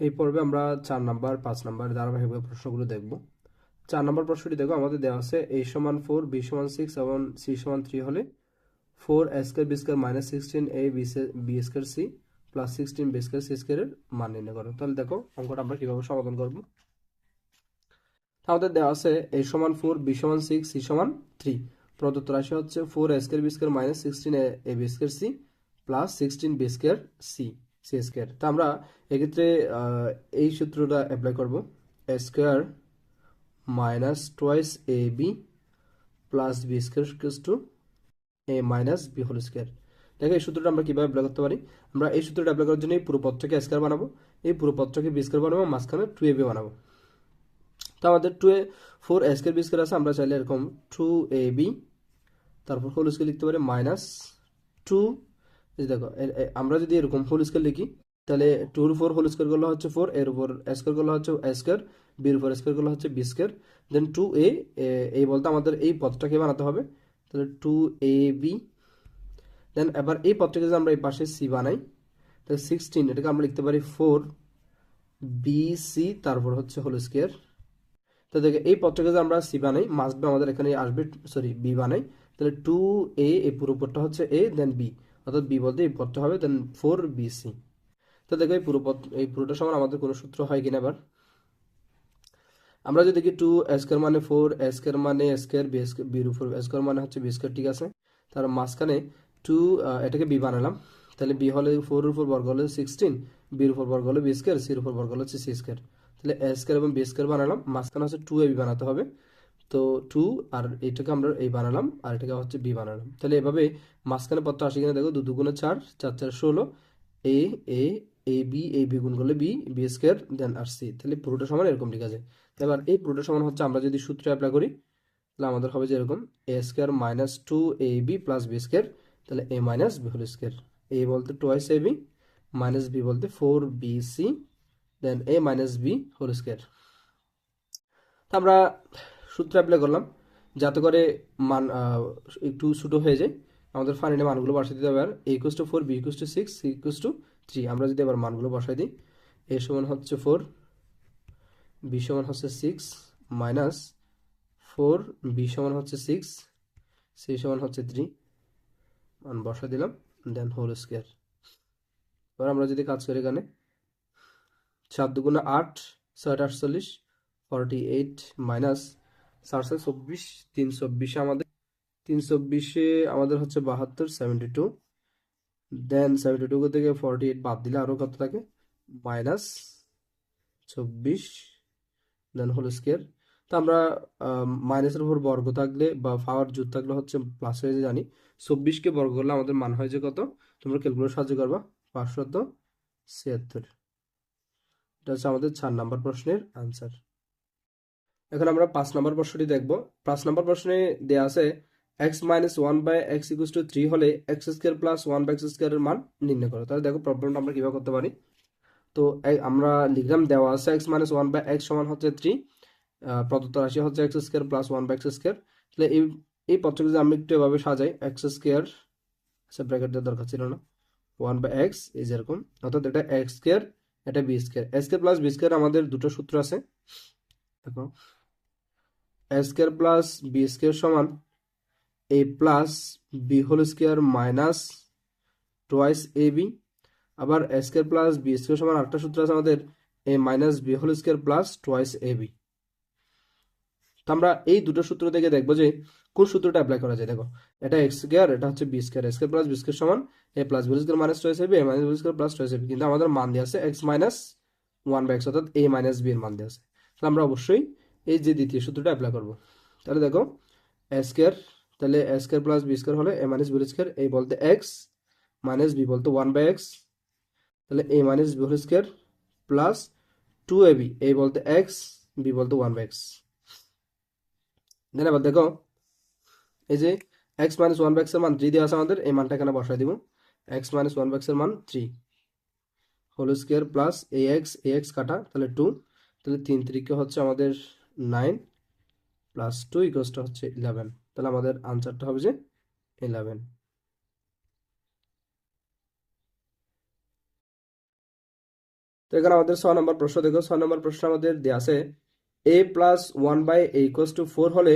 এই পর্বে আমরা চার নাম্বার, পাঁচ নাম্বার ধারাবাহিকভাবে প্রশ্নগুলো দেখব। চার নাম্বার প্রশ্নটি দেখো, আমাদের দেওয়া আছে এ সমান ফোর বি সমান সিক্স এবং সি সমান থ্রি হলে four square b square minus sixteen a b square c plus sixteen b square c স্কোয়ারের মান নির্ণয় করো। তাহলে দেখো অঙ্কটা আমরা কীভাবে সমাধান করব। আমাদের দেওয়া আছে এ সমান ফোর বি সমান সিক্স সি সমান থ্রি প্রদত্ত রাশি হচ্ছে four square b square minus sixteen a b square c plus sixteen b square c c square তা আমরা এক্ষেত্রে এই সূত্রটা অ্যাপ্লাই করব। Square minus twice a b plus b square two a minus b whole square দেখো, এই সূত্রটা আমরা কীভাবে অ্যাপ্লাই করতে পারি? আমরা এই সূত্রটা অ্যাপ্লাই করার জন্য এই পুরো পথটাকে স্কোয়ার বানাবো। এই পুরো পত্রকে বি স্কোয়ার বানাবো, মাঝখানে টু এ বি বানাবো। তো আমাদের two a four square b square আছে, আমরা চাইলে এরকম টু এ বি তারপর হোল স্কোয়ার লিখতে পারি মাইনাস টু দেখো আমরা যদি এরকম হোল স্কোয়ার লিখি, তাহলে টুর ফোর হোল স্কোয়ার করলে হচ্ছে ফোর এর উপর স্কোয়ার করলে হচ্ছে স্কোয়ার বির উপর স্কোয়ার করলে হচ্ছে b square then two a, এই বলতে আমাদের এই পথটাকে বানাতে হবে, তাহলে টু এ বি দেন এবার এই পথটাকে যদি আমরা এই পাশে সি বানাই, তাহলে সিক্সটিন এটাকে আমরা লিখতে পারি ফোর বি সি তারপর হচ্ছে হোল স্কোয়ার তো দেখে, এই পথটাকে যদি আমরা সি বানাই মাসবে আমাদের এখানে আসবে সরি বি বানাই, তাহলে টু এ এই পুরো পদটা হচ্ছে এ দেন বি অর্থাৎ বি বলতে এই পদটা হবে দেন ফোর বি সি তো দেখো এই পুরো এই পুরোটা সমান আমাদের কোনো সূত্র হয় কিনা এবার। আমরা যদি দেখি টু স্কোয়ার মানে ফোর স্কোয়ার মানে স্কোয়ার বি বির উপর মানে হচ্ছে বি স্কোয়ার ঠিক আছে? তার মাঝখানে টু এটাকে বি বানালাম। তাহলে বি হলে ফোর উপর বর্গ হলে সিক্সটিন বির উপর বর্গ হলে বি স্কোয়ার সির উপর বর্গ হলে হচ্ছে সি স্কোয়ার তাহলে এ স্কোয়ার এবং বি স্কোয়ার বানালাম, মাঝখানে হচ্ছে টু এ বি বানাতে হবে। তো টু, আর এটাকে আমরা এই বানালাম, আর এটাকে হচ্ছে বি বানালাম। তাহলে এভাবে মাঝখানে পত্র আসে কিনা দেখো, দু দুগুণে চার চার চার, ষোলো, এ এ এ, বি এ বি গুণ করলে বি বি স্কোয়ার, দেন আর সি। তাহলে পুরোটা সমান এরকম ঠিক আছে। এবার এই পুরোটা সমান হচ্ছে আমরা যদি সূত্র অ্যাপ্লাই করি, তাহলে আমাদের হবে যে এরকম, a square minus two a b plus b square, তাহলে a minus b whole square. A বলতে twice a b minus b বলতে four b c then a minus b whole square. তো আমরা সূত্র অ্যাপ্লাই করলাম। যাতে করে মান একটু ছোটো হয়ে যায়। আমাদের ফাইনালি মানগুলো বসাই দিতে হবে। আর a equals to four b equals to six c equals to three আমরা যদি এবার মানগুলো বসাই দিই এ সমান হচ্ছে ফোর বি সমান হচ্ছে সিক্স মাইনাস ফোর বি সমান হচ্ছে সিক্স সি সমান হচ্ছে থ্রি মান বসা দিলাম দেন হোল স্কোয়ার এবার আমরা যদি কাজ করি এখানে, সাত দুগুণে আট, ছয়টা আটচল্লিশ ফর্টি এইট মাইনাস চারশো চব্বিশ, তিন চব্বিশে আমাদের, তিন চব্বিশে আমাদের হচ্ছে বাহাত্তর seventy two then seventy two থেকে ফর্টি এইট বাদ দিলে আরও কত থাকে? মাইনাস চব্বিশ। দেন হোল স্কোয়ার তো আমরা মাইনাসের উপর বর্গ থাকলে বা পাওয়ার জুত থাকলে হচ্ছে প্লাস হয়ে জানি। চব্বিশকে বর্গ করলে আমাদের মান হয় যে কত? তোমরা ক্যালকুলেটর সাহায্য করবা। পাঁচশত ছিয়াত্তর। এটা হচ্ছে আমাদের চার নাম্বার প্রশ্নের আনসার এখন আমরা পাঁচ নাম্বার প্রশ্নটি দেখব। পাঁচ নাম্বার প্রশ্নে দেওয়া আছে x minus one by x equals to three হলে x square plus one by x স্কোয়ারের মান নির্ণয় করো। তাহলে দেখো প্রবলেমটা আমরা কীভাবে করতে পারি? তো আমরা লিখলাম দেওয়া আছে x minus one by x সমান হচ্ছে থ্রি প্রদত্ত রাশি হচ্ছে x square plus one by x square তাহলে এই এই পত্রকে যদি আমি একটু এভাবে সাজাই এক্স স্কোয়ার আচ্ছা ব্র্যাকেট দেওয়ার দরকার ছিল না। ওয়ান বাই এক্স এই যেরকম অর্থাৎ এটা এক্স স্কোয়ার এটা b square x square plus b square আমাদের দুটো সূত্র আছে। দেখো a square plus b square সমান a plus b whole square minus twice a b আবার a square plus b square সমান আরেকটা সূত্র আছে আমাদের a minus b whole square plus twice a b তো আমরা এই দুটো সূত্র থেকে দেখব যে কোন সূত্রটা অ্যাপ্লাই করা যায়। দেখো, এটা এক্স স্কোয়ার এটা হচ্ছে b square square plus b square সমান a plus b square minus a b a minus b square plus a b কিন্তু আমাদের মান দেওয়া আছে x minus one by x অর্থাৎ এ মাইনাস বি এর মান দেওয়া আছে। তাহলে আমরা অবশ্যই এই যে দ্বিতীয় সূত্রটা অ্যাপ্লাই করব। তাহলে দেখো স্কোয়ার তাহলে স্কোয়ার প্লাস বি স্কোয়ার হলে এ মাইনাস বি স্কোয়ার এই বলতে এক্স মাইনাস বি বলতে ওয়ান বাই এক্স তাহলে a minus b square plus two a b এই বলতে এক্স বি বলতে ওয়ান বাই এক্স দেন এবার দেখো, এই যে এক্স মাইনাস ওয়ান বাই এক্সের মান থ্রি দেওয়া আছে আমাদের, এই মানটা এখানে বসাই দিব। এক্স মাইনাস ওয়ান বাই এক্সের মান three whole square plus a x a x কাটা, তাহলে টু তাহলে তিন তিরিকে হচ্ছে আমাদের নাইন প্লাস টু ইকোয়াসটা হচ্ছে ইলেভেন তাহলে আমাদের আনসারটা হবে যে ইলেভেন তো এখানে আমাদের ছয় নম্বর প্রশ্ন, দেখো ছয় নম্বর প্রশ্ন আমাদের দেওয়া আছে a plus one by a equals to four হলে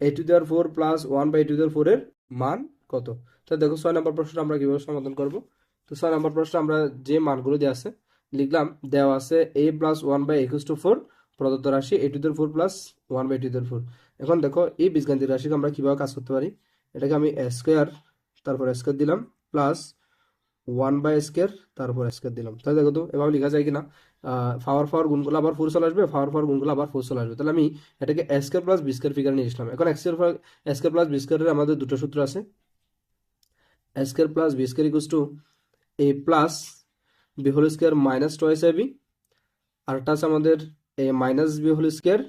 a to the power four plus one by to the power four এর মান কত? তো দেখো ছয় নম্বর প্রশ্নটা আমরা কীভাবে সমাধান করব? তো ছয় নম্বর প্রশ্ন আমরা যে মানগুলো দেওয়া আছে, লিখলাম দেওয়া আছে a plus one by equals to four প্রদত্ত রাশি a to the power four plus one by to the power four এখন দেখো, এই বীজগান্তিক রাশিকে আমরা কীভাবে কাজ করতে পারি? এটাকে আমি স্কোয়ার তারপর স্কোয়ার দিলাম প্লাস ওয়ান বাই স্কোয়ার তারপর স্কোয়ার দিলাম। তাহলে দেখো তো, এভাবে লেখা যায় কিনা? পাওয়ার পাওয়ার গুণগুলো আবার ফোর চলে আসবে পাওয়ার পাওয়ার গুণগুলো আবার ফোর চলে আসবে। তাহলে আমি এটাকে square plus b square figure নিয়ে আসলাম। এখন স্কোয়ার স্কোয়ার প্লাস বি স্কোয়ারের আমাদের দুটো সূত্র আছে। Square plus b square equals to a plus b whole square minus twice a b আরটা আছে আমাদের a minus b whole square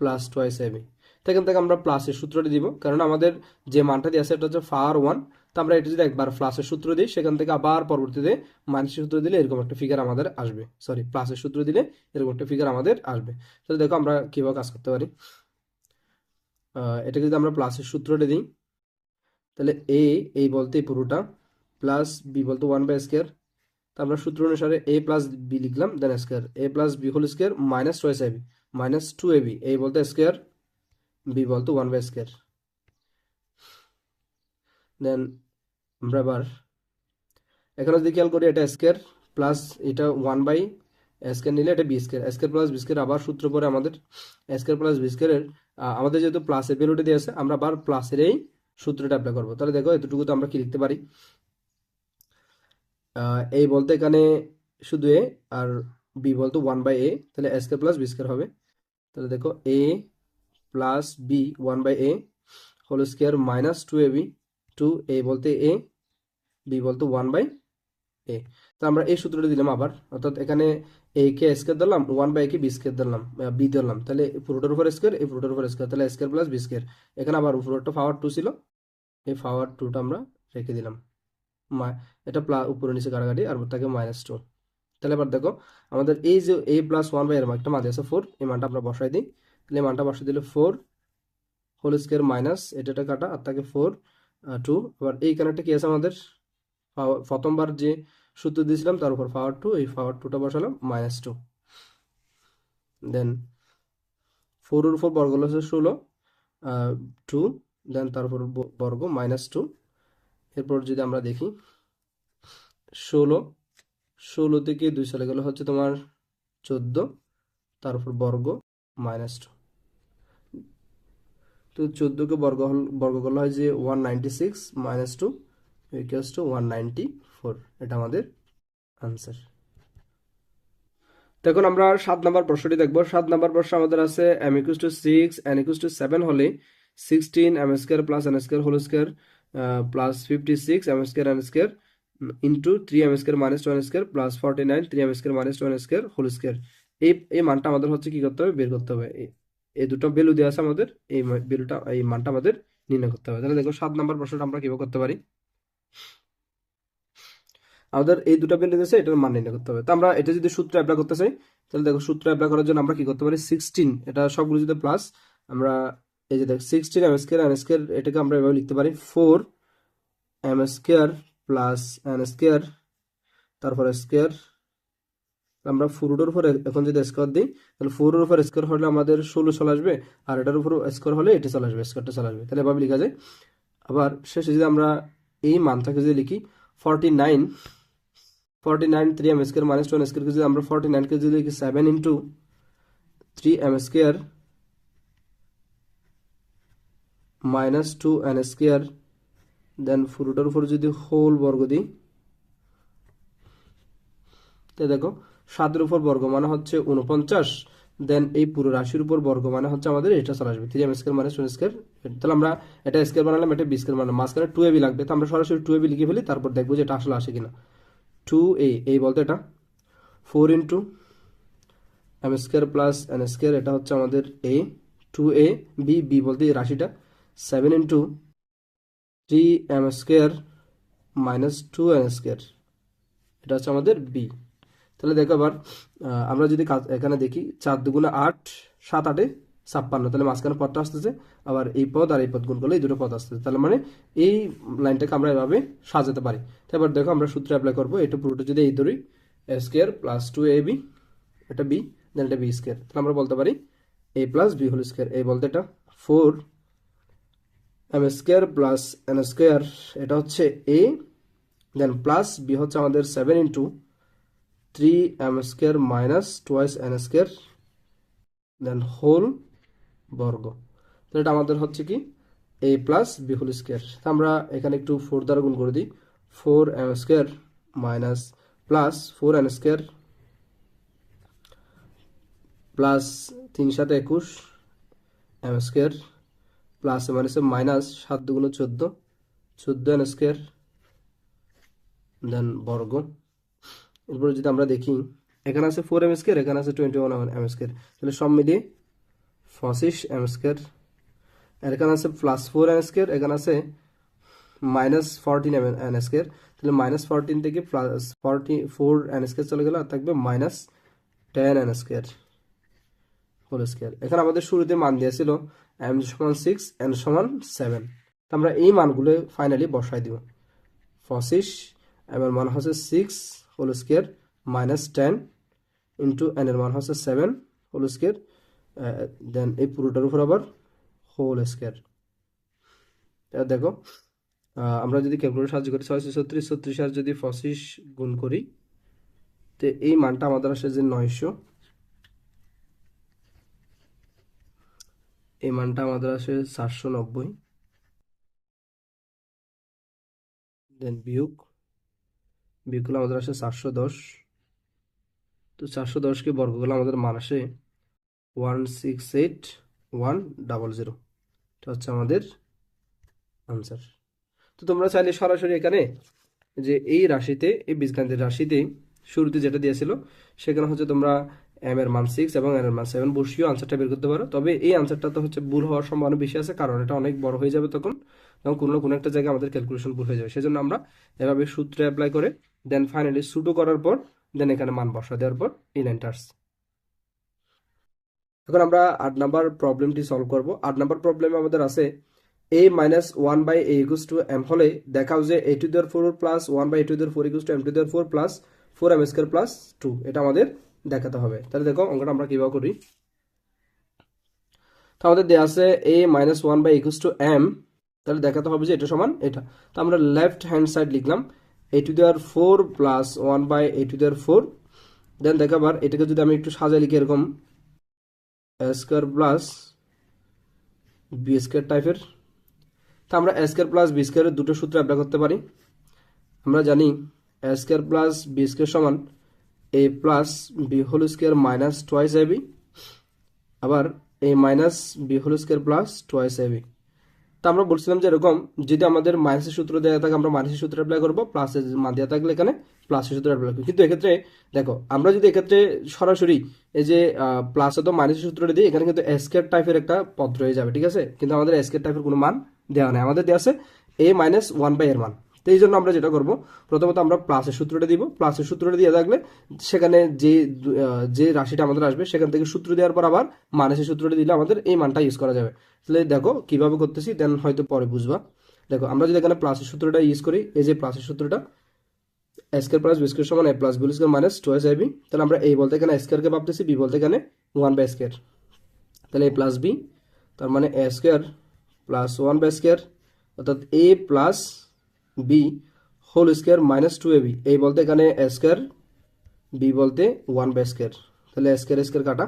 plus twice a b তো এখান থেকে আমরা প্লাসের সূত্রটি দিব, কারণ আমাদের যে মানটা দিয়ে আছে এটা হচ্ছে ফার ওয়ান তো আমরা এটা যদি একবার প্লাসের সূত্র দিই, সেখান থেকে আবার পরবর্তীতে মাইনাসের সূত্র দিলে এরকম একটা ফিগার আমাদের আসবে। সরি প্লাসের সূত্র দিলে এরকম একটা ফিগার আমাদের আসবে। তো দেখো আমরা কীভাবে কাজ করতে পারি। এটাকে যদি আমরা প্লাসের সূত্রটা দিই, তাহলে এ এই বলতে পুরোটা প্লাস বি বলতে ওয়ান বাই স্কোয়ার তো আমরা সূত্র অনুসারে এ প্লাস বি লিখলাম then square a plus b whole square minus twice a b minus two a b এই বলতে স্কোয়ার বি বলতে ওয়ান বাই স্কোয়ার দেন আমরা এবার এখানে যদি খেয়াল করি, এটা স্কোয়ার প্লাস এটা ওয়ান বাই স্কোয়ার নিলে এটা b square square plus b square আবার সূত্র পরে আমাদের স্কোয়ার প্লাস বি স্কোয়ারের আমাদের যেহেতু প্লাসের ভ্যালুটা দিয়ে আছে আমরা আবার প্লাসের এই সূত্রটা অ্যাপ্লাই করব। তাহলে দেখো, এতটুকু তো আমরা কি লিখতে পারি? এই বলতে এখানে শুধু এ আর বি বলতে ওয়ান বাই এ তাহলে স্কোয়ার প্লাস বি স্কোয়ার হবে। তাহলে দেখো A plus B one by A whole square minus two A B two A বলতে এ বি বলতে ওয়ান বাই এ তো আমরা এই সূত্রটা দিলাম আবার, অর্থাৎ এখানে এ কে স্কোয়ার ধরলাম ওয়ান বাই কে বি স্কোয়ার ধরলাম বি ধরলাম। তাহলে পুরোটার উপর স্কোয়ার এই পুরোটার উপর স্কোয়ার তাহলে স্কোয়ার প্লাস বি স্কোয়ার এখানে আবার উপরটা পাওয়ার টু ছিল, এই পাওয়ার টুটা আমরা রেখে দিলাম। এটা প্লা, উপরে নিচে কাটাকাটি আর থাকে মাইনাস টু তাহলে এবার দেখো, আমাদের এই যে এ প্লাস ওয়ান বাই এর একটা মান আছে ফোর এই মানটা আমরা বসাই দিই। তাহলে মানটা বসাই দিলে ফোর হোল স্কোয়ার মাইনাস এটা কাটা, আর থাকে ফোর টু এবার এই কানেক্টটা কি আছে আমাদের? প্রথমবার যে সূত্র দিয়েছিলাম, তার উপর পাওয়ার টু এই পাওয়ার টুটা বসালাম মাইনাস টু দেন ফোরের উপর বর্গ হচ্ছে ষোলো টু দেন তারপর বর্গ মাইনাস টু এরপর যদি আমরা দেখি, ষোলো ষোলো থেকে দুই চলে গেলে হচ্ছে তোমার চোদ্দ, তার উপর বর্গ মাইনাস টু তো চোদ্দোকে বর্গ হল, বর্গ করলে হয় যে one ninety six minus two equals to one ninety four এটা আমাদের আনসার তো এখন আমরা সাত নাম্বার প্রশ্নটি দেখব। সাত নাম্বার প্রশ্ন আমাদের আছে m equals to six n equals to seven হলে sixteen m square plus n square whole square plus fifty six m square n square into three m square minus n square plus forty nine three m square minus two n square whole square এই এই মানটা আমাদের হচ্ছে কি করতে হবে? বের করতে হবে। এই দুটো ভ্যালু দেওয়া আছে আমাদের, এই ভ্যালুটা এই মানটা আমাদের নির্ণয় করতে হবে। তাহলে দেখো সাত নাম্বার প্রশ্নটা আমরা কীভাবে করতে পারি? আমাদের এই দুটো ভ্যালু দিয়েছে, এটার মান নির্ণয় করতে হবে। তো আমরা এটা যদি সূত্র অ্যাপ্লাই করতে চাই, তাহলে দেখো সূত্র অ্যাপ্লাই করার জন্য আমরা কি করতে পারি? সিক্সটিন এটা সবগুলো যদি প্লাস আমরা এই যে দেখো sixteen m square n square এটাকে আমরা এভাবে লিখতে পারি four m square plus n square তারপর স্কোয়ার আমরা ফোরের উপর এখন যদি স্কোয়ার দিই, তাহলে ফোরের উপর স্কোয়ার হলে আমাদের ষোলো চলে আসবে, আর এটার উপর স্কোয়ার হলে এটা চলে আসবে স্কোয়ারটা চলে আসবে। তাহলে এভাবে লেখা যায়। আবার শেষে যদি আমরা এই মানটাকে যদি লিখি forty nine forty nine three m square minus two n square যদি আমরা ফর্টি নাইনকে যদি লিখি seven into three m square minus two n square then ফুরুটার উপর যদি হোল বর্গ দিই, তো দেখো, সাতের উপর বর্গ মানে হচ্ছে উনপঞ্চাশ দেন এই পুরো রাশির উপর বর্গ মানে হচ্ছে আমাদের এটা চলে আসবে three m square minus two square তাহলে আমরা এটা স্কোয়ার বানালাম, এটা বি স্কোয়ার বানালাম, মাঝখানে টু এবি লাগবে, তো আমরা সরাসরি টু এবি লিখে ফেলি, তারপর দেখব যে এটা আসলে আসে কিনা। টু এ এই বলতে এটা four into m square plus n square এটা হচ্ছে আমাদের a two a b b বলতে এই রাশিটা। Seven into three m square minus two n square এটা হচ্ছে আমাদের বি তাহলে দেখো আবার আমরা যদি এখানে দেখি, চার দুগুণে আট, সাত আটে ছাপ্পান্ন। তাহলে মাঝখানে পদটা আসতেছে, আবার এই পদ আর এই পদ গুণ করলে এই দুটো পদ আসতেছে। তাহলে মানে এই লাইনটাকে আমরা এভাবে সাজাতে পারি। তো এবার দেখো আমরা সূত্র অ্যাপ্লাই করব এটা পুরোটা যদি এই ধরি a square plus two a b এটা বি দেন এটা বি স্কোয়ার তাহলে আমরা বলতে পারি a plus b whole square এই বলতে এটা four m square plus n square এটা হচ্ছে এ দেন প্লাস বি হচ্ছে আমাদের seven into three m square minus twice n square then whole বর্গ। তো এটা আমাদের হচ্ছে কি? A plus b whole square আমরা এখানে একটু ফোর দ্বারা গুণ করে দিই। Four m square minus plus four n square plus তিন সাথে একুশ এম স্কোয়ার প্লাস মাইনাসে মাইনাস সাত দুগুণ চোদ্দ চোদ্দ এন স্কোয়ার দেন বর্গ এরপরে যদি আমরা দেখি, এখানে আছে ফোর এম স্কোয়ার এখানে আছে টোয়েন্টি ওয়ান এম স্কোয়ার তাহলে সব মিলিয়ে পঁচিশ এম স্কোয়ার এখানে আছে প্লাস ফোর এন স্কোয়ার এখানে আছে minus fourteen m n square তাহলে মাইনাস ফোরটিন থেকে plus forty four n square চলে গেলে আর থাকবে minus ten n square whole square এখানে আমাদের শুরুতে মান দিয়েছিল এম সমান সিক্স এন সমান সেভেন আমরা এই মানগুলো ফাইনালি বসাই দিব। পঁচিশ এম এর মান হচ্ছে six whole square minus ten into n এর মান হচ্ছে সেভেন হোল স্কোয়ার দেন এই পুরোটার উপর আবার হোল স্কোয়ার দেখো আমরা যদি ক্যালকুলেটর সাহায্য করি, ছয়শো ছত্রিশ ছত্রিশ আর যদি পঁচিশ গুণ করি, তো এই মানটা আমাদের আসে যে নয়শো। এই মানটা আমাদের আসে চারশো নব্বই। দেন বিয়োগ। বিয়োগ করলে আমাদের আসে চারশো দশ। তো চারশো দশকে বর্গ করলে আমাদের মান আসে one six eight one double zero. এটা হচ্ছে আমাদের আনসার তো তোমরা চাইলে সরাসরি এখানে যে এই রাশিতে, এই বীজগাণিতিক রাশিতে শুরুতে যেটা দিয়েছিল, সেখানে হচ্ছে তোমরা এম এর মান সিক্স এবং এন এর মান সেভেন বসিয়েও আনসারটা বের করতে পারো। তবে এই আনসারটা তো হচ্ছে ভুল হওয়ার সম্ভাবনা বেশি আছে, কারণ এটা অনেক বড় হয়ে যাবে তখন। তখন কোনো না কোনো একটা জায়গায় আমাদের ক্যালকুলেশন ভুল হয়ে যাবে। সেজন্য আমরা এভাবে সূত্রে অ্যাপ্লাই করে দেন ফাইনালি সুটো করার পর দেন এখানে মান বসা দেওয়ার পর এই লাইনটা আসছে এখন আমরা আট নাম্বার প্রবলেমটি সলভ করব। আট নাম্বার প্রবলেমে আমাদের আছে a minus one by a equals to m হলে দেখাও যে a to the power four plus one by a to the power four equals to m to the power four plus four m square plus two এটা আমাদের দেখাতে হবে। তাহলে দেখো অঙ্কটা আমরা কীভাবে করি? তো আমাদের দেওয়া আছে a minus one by equals to m তাহলে দেখাতে হবে যে এটা সমান এটা। তো আমরা লেফট হ্যান্ড সাইড লিখলাম a to the power four plus one by a to the power four then দেখাবার এটাকে যদি আমি একটু সাজাই লিখি এরকম স্কোয়ার প্লাস বি স্কোয়ার টাইপের তা আমরা স্কোয়ার প্লাস বি স্কোয়ারের দুটো সূত্র অ্যাপ্লাই করতে পারি। আমরা জানি স্কোয়ার প্লাস বি স্কোয়ার সমান a plus b whole square minus a b আবার a minus b whole square plus twice a তা আমরা বলছিলাম যে এরকম, যদি আমাদের মাইনাসের সূত্র দেওয়া থাকে, আমরা মাইনাসের সূত্র অ্যাপ্লাই করব প্লাসের মান দেওয়া থাকলে এখানে প্লাসের সূত্র অ্যাপ্লাই করব। কিন্তু এক্ষেত্রে, দেখো, আমরা যদি এক্ষেত্রে সরাসরি এই যে প্লাস অথবা মাইনাসের সূত্রটা দিই, এখানে কিন্তু এসকের টাইপের একটা পদ রয়ে যাবে, ঠিক আছে? কিন্তু আমাদের এসকের টাইপের কোনো মান দেওয়া নেই। আমাদের দেওয়া আছে এ মাইনাস ওয়ান বাই এর মান। তো এই জন্য আমরা যেটা করব, প্রথমত আমরা প্লাসের সূত্রটা দিব। প্লাসের সূত্রটা দিয়ে থাকলে সেখানে যে যে রাশিটা আমাদের আসবে, সেখান থেকে সূত্র দেওয়ার পর আবার মাইনাসের সূত্রটা দিলে আমাদের এই মানটা ইউজ করা যাবে। তাহলে দেখো কীভাবে করতেছি দেন হয়তো পরে বুঝবা। দেখো আমরা যদি এখানে প্লাসের সূত্রটা ইউজ করি, এই যে প্লাসের সূত্রটা স্কোয়ার প্লাস বি স্কোয়ার সমান a plus b square minus twice a b তাহলে আমরা এই বলতে এখানে স্কোয়ারকে ভাবতেছি বি বলতে এখানে ওয়ান বাই স্কোয়ার তাহলে এ প্লাস বি তার মানে a square plus one by square অর্থাৎ a plus b whole square minus two a b এই বলতে এখানে স্কোয়ার বি বলতে ওয়ান বাই স্কোয়ার তাহলে স্কোয়ার স্কোয়ার কাটা।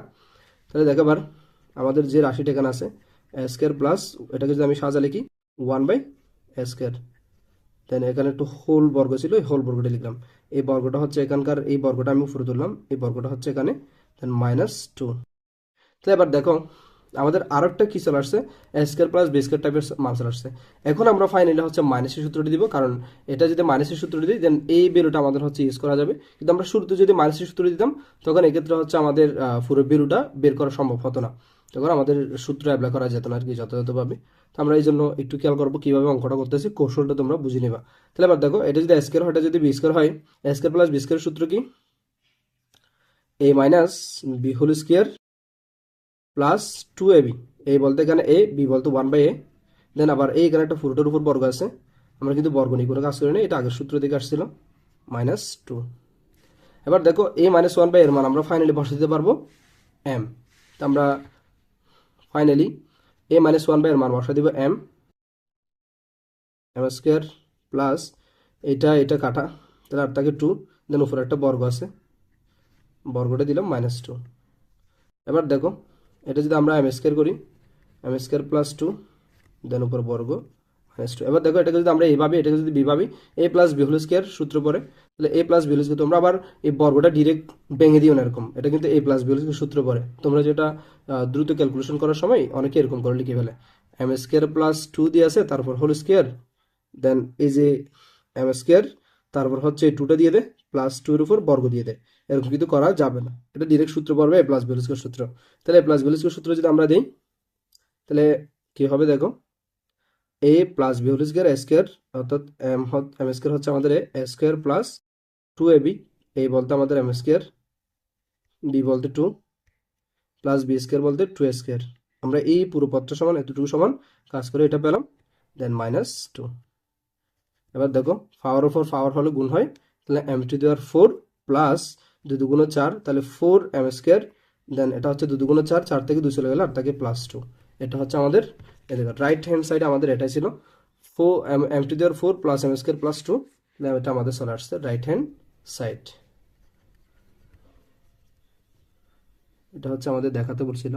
তাহলে দেখাবার আমাদের যে রাশিটা এখানে আছে স্কোয়ার প্লাস এটাকে যদি আমি সাজা লিখি ওয়ান বাই স্কোয়ার দেন এখানে একটু হোল বর্গ ছিল, এই হোল বর্গটা লিখলাম। এই বর্গটা হচ্ছে এখানকার, এই বর্গটা আমি উপরে তুললাম, এই বর্গটা হচ্ছে এখানে দেন মাইনাস টু তাহলে এবার দেখো আমাদের আরও একটা কি চলে আসছে? স্কোয়ার প্লাস বি স্কোয়ার টাইপের মান চলে আসছে। এখন আমরা ফাইনালি হচ্ছে মাইনাসের সূত্রটি দিব, কারণ এটা যদি মাইনাসের সূত্রটি দিই দেন এই বেলুটা আমাদের হচ্ছে ইউজ করা যাবে। কিন্তু আমরা শুরুতে যদি মাইনাসের সূত্র দিতাম, তখন এক্ষেত্রে হচ্ছে আমাদের পুরো বেলুটা বের করা সম্ভব হতো না। তখন আমাদের সূত্র অ্যাপ্লাই করা যেত না আর কি যথাযথভাবে। তো আমরা এই জন্য একটু খেয়াল করব কীভাবে অঙ্কটা করতেছি, কৌশলটা তোমরা বুঝে নিবা। তাহলে এবার দেখো, এটা যদি স্কোয়ার হয়, এটা যদি বি স্কোয়ার হয় স্কোয়ার প্লাস বি স্কোয়ার সূত্র কি? A minus b whole square plus two a b a বলতে এখানে এ বি বলতে ওয়ান বাই এ দেন আবার এই এখানে একটা ফুরোটার উপর বর্গ আছে। আমরা কিন্তু বর্গ নিয়ে কোনো কাজ করি না, এটা আগের সূত্র থেকে আসছিল। মাইনাস টু এবার দেখো এ মাইনাস ওয়ান বাই এর মান আমরা ফাইনালি বসে দিতে পারব এম তো আমরা finally a minus one by এর মান বসে দিব এম এম স্কোয়ার প্লাস এটা এটা কাটা। তাহলে আর থাকে টু দেন উপরে একটা বর্গ আছে। বর্গটা দিলাম মাইনাস টু এবার দেখো এটা যদি আমরা এম স্কোয়ার করি m square plus two then উপর বর্গ মাইনাস টু এবার দেখো এটাকে যদি আমরা এইভাবে এটাকে যদি বিভাবে a plus b whole square সূত্র পরে, তাহলে a plus b whole square তোমরা আবার এই বর্গটা ডিরেক্ট ভেঙে দিও না এরকম। এটা কিন্তু a plus b whole square সূত্র পরে। তোমরা যেটা দ্রুত ক্যালকুলেশন করার সময় অনেকে এরকম করে লিখে ফেলে। এম স্কোয়ার প্লাস টু দিয়ে আছে, তারপর হোল স্কোয়ার দেন এই যে এম স্কোয়ার তারপর হচ্ছে টুটা দিয়ে দে প্লাস টু এর উপর বর্গ দিয়ে দে। এরকম কিন্তু করা যাবে না। এটা ডিরেক্ট সূত্র পড়বে a plus b whole square সূত্র। তাহলে a plus b whole square সূত্র যদি আমরা দিই, তাহলে কি হবে দেখো? A plus b square square অর্থাৎ এম এম স্কোয়ার হচ্ছে আমাদের a square plus two a b a বলতে আমাদের এম স্কোয়ার বি বলতে টু প্লাস বি স্কোয়ার বলতে টু স্কোয়ার আমরা এই পুরো পথটা সমান, এতটুকু সমান কাজ করে এটা পেলাম দেন মাইনাস টু এবার দেখো পাওয়ার ওপর পাওয়ার হলে গুণ হয়, তাহলে m to the power four plus দুই দুগুণ চার, তাহলে ফোর এম স্কোয়ার দেন এটা হচ্ছে দুই দুগুণ চার চার থেকে দুই চলে গেলে আর থাকে প্লাস টু এটা হচ্ছে আমাদের এদিকে রাইট হ্যান্ড সাইডে আমাদের এটাই ছিল। Four m m to the power four plus m square plus two এটা আমাদের চলে আসছে রাইট হ্যান্ড সাইড এটা হচ্ছে আমাদের দেখাতে বলছিল।